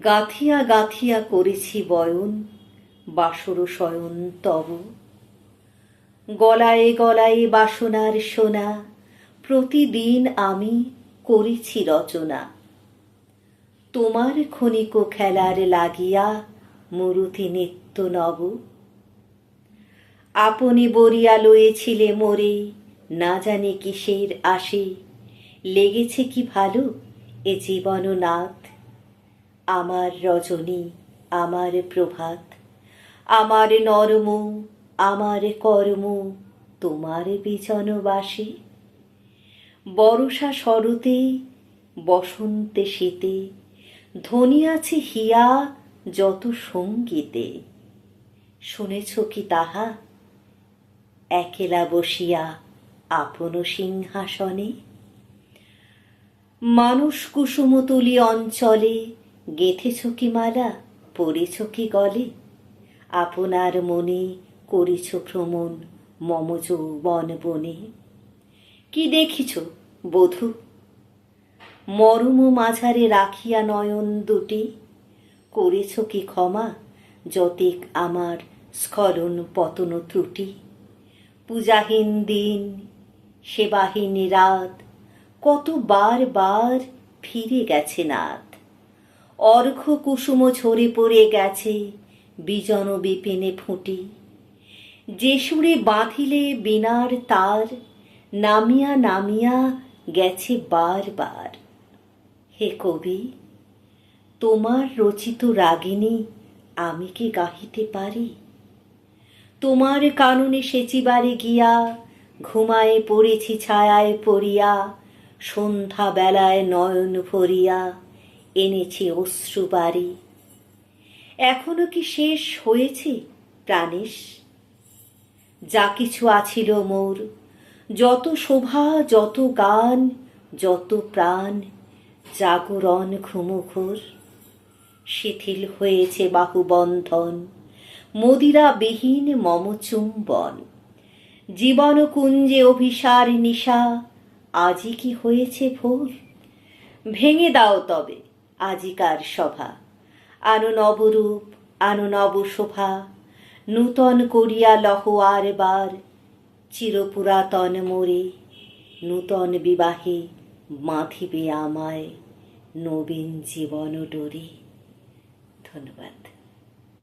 গাথিয়া গাথিয়া করেছি বয়ন, বাসর শয়ন তব। গলায় গলায় বাসনার সোনা, প্রতিদিন আমি করেছি রচনা। তোমার ক্ষণিক খেলার লাগিয়া মরুতি নিত্য নব। আপনি বরিয়া লয়েছিলে মোরে, না জানি কিসের আসে, লেগেছে কি ভালো এ জীবন নাথ আমার রজনী, আমার প্রভাত। আমার নরম, আমার কর্ম, তোমার বিজনবাসী। বরষা শরতে, বসন্তে শীতে ধ্বনি আছে হিয়া যত সঙ্গীতে। শুনেছ কি তাহা? একেলা বসিয়া আপন সিংহাসনে। মানুষ কুসুমতুলি অঞ্চলে গেথেছ কি মালা পড়েছ কি গলে? আপনার মনে করেছ ভ্রমণ মম যৌবন বনে। কি দেখিছ, বধূ? মরম মাঝারে রাখিয়া নয়ন দুটি। করেছ কি ক্ষমা, যতিক আমার স্খলন পতন ত্রুটি? পূজাহীন দিন, সেবাহীন রাত কত বার বার ফিরে গেছে নাথ অর্ঘ কুসুম ঝরে পড়ে গেছে, বিজন বিপিনে ফুটি। যে সুরে বাঁধিলে বিনার তার, নামিয়া নামিয়া গেছে বার বার। হে কবি, তোমার রচিত রাগিনী আমি কি গাহিতে পারি? তোমার কাননে সেচিবারে গিয়া, ঘুমায়ে পড়েছি ছায়ায় পড়িয়া সন্ধ্যা বেলায় নয়ন ভরিয়া এনেছি অশ্রু বাড়ি এখনও কি শেষ হয়েছে প্রাণেশ? যা কিছু আছিল মোর, যত শোভা, যত গান, যত প্রাণ, জাগরণ ঘুমুঘোর। শিথিল হয়েছে বাহুবন্ধন, মদিরাবিহীন মম চুম্বন জীবন কুঞ্জে অভিসার নিশা, আজি কি হয়েছে ভোর? ভেঙে দাও তবে আজিকার সভা। আনো নবরূপ, আনো নব শোভা নূতন করিয়া লহ আর বার, চিরপুরাতন মোরে, নূতন বিবাহে মাথিবে আমায় নবীন জীবন ডোরে। ধন্যবাদ।